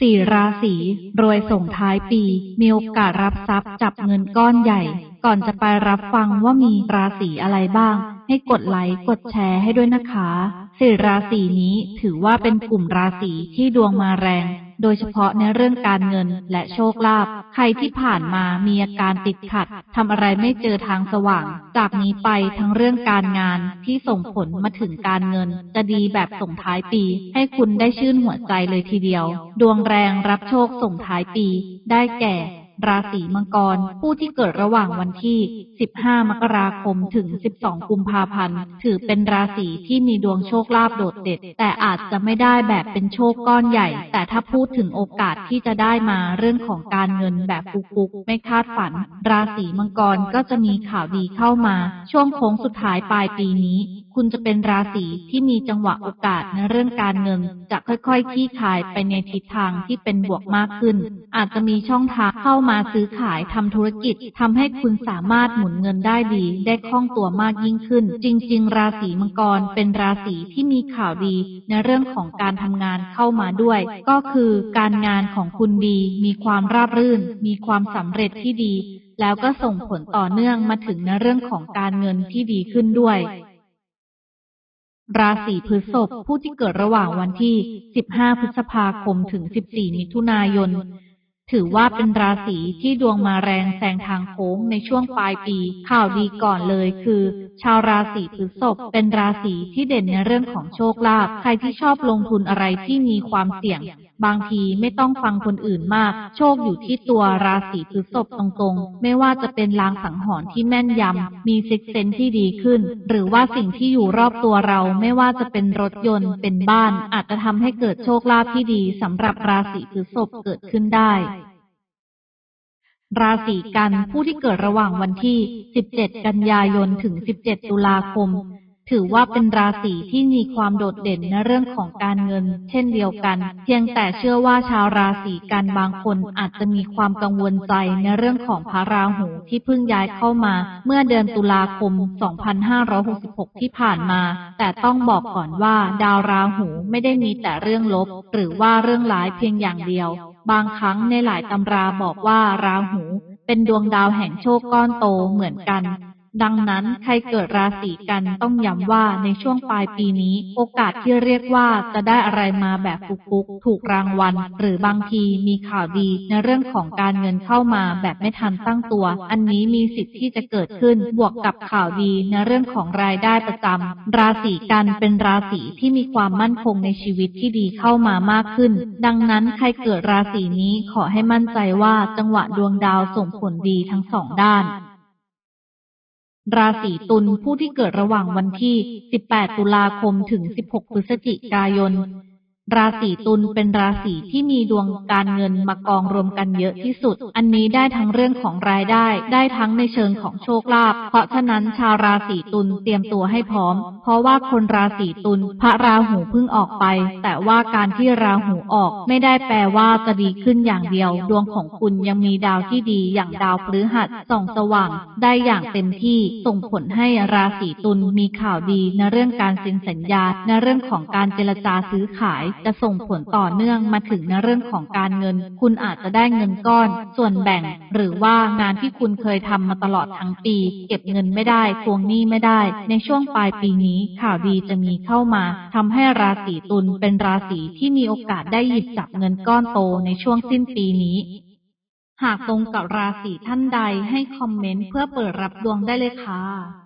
สี่ราศีรวยส่งท้ายปี มีโอกาสรับทรัพย์จับเงินก้อนใหญ่ ก่อนจะไปรับฟังว่ามีราศีอะไรบ้าง ให้กดไลค์กดแชร์ให้ด้วยนะคะ สี่ราศีนี้ถือว่าเป็นกลุ่มราศีที่ดวงมาแรง โดยเฉพาะในเรื่องการเงินและโชคลาภ ใครที่ผ่านมามีอาการติดขัดทำอะไรไม่เจอทางสว่าง จากนี้ไปทั้งเรื่องการงานที่ส่งผลมาถึงการเงิน จะดีแบบส่งท้ายปี ให้คุณได้ชื่นหัวใจเลยทีเดียว ดวงแรงรับโชคส่งท้ายปี ได้แก่ ราศีมังกร ผู้ที่เกิดระหว่างวันที่ 15 มกราคมถึง 12 กุมภาพันธ์ ถือเป็นราศีที่มีดวงโชคลาภโดดเด่นแต่อาจจะไม่ได้แบบเป็นโชคก้อนใหญ่ แต่ถ้าพูดถึงโอกาสที่จะได้มาเรื่องของการเงินแบบฟุกๆไม่คาดฝัน ราศีมังกรก็จะมีข่าวดีเข้ามา ช่วงโค้งสุดท้ายปลายปีนี้ คุณจะเป็นราศีที่มีจังหวะโอกาสในเรื่องการเงิน จะค่อยๆคลี่คลายไปในทิศทางที่เป็นบวกมากขึ้น อาจจะมีช่องทางเข้ามาซื้อขายทำธุรกิจทำให้คุณสามารถหมุนเงินได้ดี ได้คล่องตัวมากยิ่งขึ้น จริง ๆ ราศีมังกรเป็นราศีที่มีข่าวดี ในเรื่องของการทำงานเข้ามาด้วย ก็คือการงานของคุณดี มีความราบรื่น มีความสำเร็จที่ดี แล้วก็ส่งผลต่อเนื่องมาถึงในเรื่องของการเงินที่ดีขึ้นด้วย ราศีพฤษภผู้ที่เกิดระหว่างวันที่ 15 พฤษภาคมถึง 14 มิถุนายน ถือว่าเป็นราศีที่ดวงมาแรงแซงทางโค้งในช่วงปลายปี ข่าวดีก่อนเลยคือ ชาวราศีพฤษภเป็นราศีที่เด่นในเรื่องของโชคลาภ ใครที่ชอบลงทุนอะไรที่มีความเสี่ยง บางทีไม่ต้องฟังคนอื่นมาก โชคอยู่ที่ตัวราศีพฤษภตรงๆ ไม่ว่าจะเป็นลางสังหรณ์ที่แม่นยำ มีซิกเซนที่ดีขึ้น หรือว่าสิ่งที่อยู่รอบตัวเราไม่ว่าจะเป็นรถยนต์ เป็นบ้าน อาจจะทำให้เกิดโชคลาภที่ดีสำหรับราศีพฤษภเกิดขึ้นได้ ราศีกันผู้ที่เกิดระหว่างวันที่ 17 กันยายนถึง 17 ตุลาคม ถือว่าเป็นราศีที่มีความโดดเด่นในเรื่องของการเงิน เช่นเดียวกัน เพียงแต่เชื่อว่าชาวราศีกันบางคนอาจจะมีความกังวลใจในเรื่องของพระราหูที่เพิ่งย้ายเข้ามา เมื่อเดือนตุลาคม 2566 ที่ผ่านมา แต่ต้องบอกก่อนว่าดาวราหูไม่ได้มีแต่เรื่องลบ หรือว่าเรื่องร้ายเพียงอย่างเดียว บางครั้งในหลายตำราบอกว่าราหูเป็นดวงดาวแห่งโชคก้อนโตเหมือนกัน ดังนั้นใครเกิดราศีกันต้องย้ำว่าในช่วงปลายปีนี้ โอกาสที่เรียกว่าจะได้อะไรมาแบบฟุกๆถูกรางวัล หรือบางทีมีข่าวดีในเรื่องของการเงินเข้ามาแบบไม่ทันตั้งตัว อันนี้มีสิทธิ์ที่จะเกิดขึ้นบวกกับข่าวดีในเรื่องของรายได้ประจำราศีกันเป็นราศีที่มีความมั่นคงในชีวิตที่ดีเข้ามามากขึ้น ดังนั้นใครเกิดราศีนี้ขอให้มั่นใจว่าจังหวะดวงดาวส่งผลดีทั้งสองด้าน ราศีตุลผู้ที่เกิดระหว่างวันที่ 18 ตุลาคมถึง 16 พฤศจิกายน ราศีตุลเป็นราศีที่มีดวงการเงินมากองรวมกันเยอะที่สุด อันนี้ได้ทั้งเรื่องของรายได้ ได้ทั้งในเชิงของโชคลาภ เพราะฉะนั้นชาวราศีตุลเตรียมตัวให้พร้อม เพราะว่าคนราศีตุลพระราหูเพิ่งออกไป แต่ว่าการที่ราหูออกไม่ได้แปลว่าจะดีขึ้นอย่างเดียว ดวงของคุณยังมีดาวที่ดีอย่างดาวพฤหัสส่องสว่าง ได้อย่างเต็มที่ ส่งผลให้ราศีตุลมีข่าวดีในเรื่องการเซ็นสัญญา ในเรื่องของการเจรจาซื้อขายจะส่งผลต่อเนื่องมาถึงในเรื่องของการเงิน คุณอาจจะได้เงินก้อน ส่วนแบ่ง หรือว่างานที่คุณเคยทำมาตลอดทั้งปี เก็บเงินไม่ได้ทวงหนี้ไม่ได้ ในช่วงปลายปีนี้ข่าวดีจะมีเข้ามาทำให้ราศีตุลเป็นราศีที่มีโอกาสได้หยิบจับเงินก้อนโตในช่วงสิ้นปีนี้หากตรงกับราศีท่านใดให้คอมเมนต์เพื่อเปิดรับดวงได้เลยค่ะ